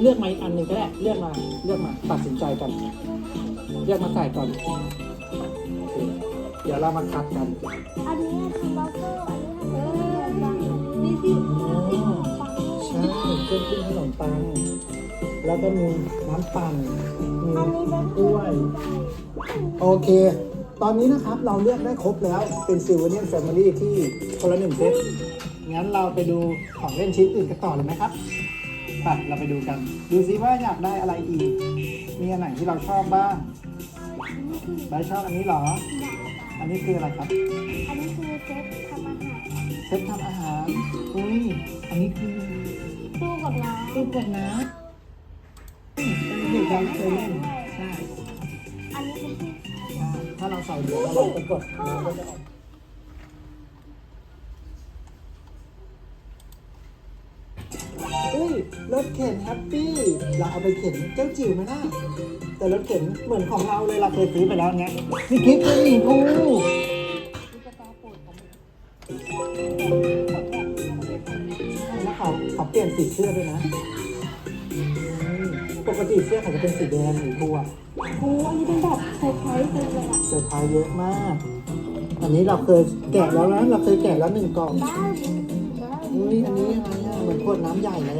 เลือกมาอีกอันหนึ่งก็ได้เลือกมาเลือกมาตัดสินใจกันเลือกมาใส่ก่อน เดี๋ยวเรามาคัดกันอันนี้ทำบัฟเฟอร์อันนี้ทำเป็นขนมปังนี่ที่ขนมปังใช่เครื่องปิ้งขนมปังแล้วก็มีน้ำปั่นมีอันนี้เป็นกล้วย โอเค ตอนนี้นะครับเราเลือกได้ครบแล้วเป็นซิลเวเนียนแฟมิลี่ที่คนละหนึ่งเซตงั้นเราไปดูของเล่นชิ้นอื่นกันต่อเลยไหมครับ ไปเราไปดูกัน ดูซิว่าอยากได้อะไรอีก มีอันไหนที่เราชอบบ้างใบร์ทชอบอันนี้เหรอ อันนี้คืออะไรครับ อันนี้คือเซตทำอาหารเซตทำอาหารอุ้ยอันนี้คือตู้กับน้ตู้กดน้ำอืมเด็กเราเคยเล่นใช่ำอันนี้เป็นที่ใช่ถ้าเราใส่เดี๋ยวเราลองไปกดน้ำก็จะออกเฮ้ย รถเข็นแฮปปี้เราเอาไปเข็นเจ้าจิ๋วไหมล่ะแต่รถเข็นเหมือนของเราเลยเราเคยซื้อไปแล้วเนี้ยนี่คลิปเป็นหมีภูตุ๊กตาโปรดของแล้วเขาเขาเปลี่ยนสีเสื้อด้วยนะอืมปกติเสื้อเขาจะเป็นสีแดงหมีภูอะโอ้อันนี้เป็นแบบเซอร์ไพรส์เลยอะเซอร์ไพรส์เยอะมาก อันนี้เราเคยแกะแล้วนะเราเคยแกะแล้วหนึ่งกล่องได้ได้อุ้ยอันนี้อะไรอะเหมือนขวดน้ำใหญ่เลยอะ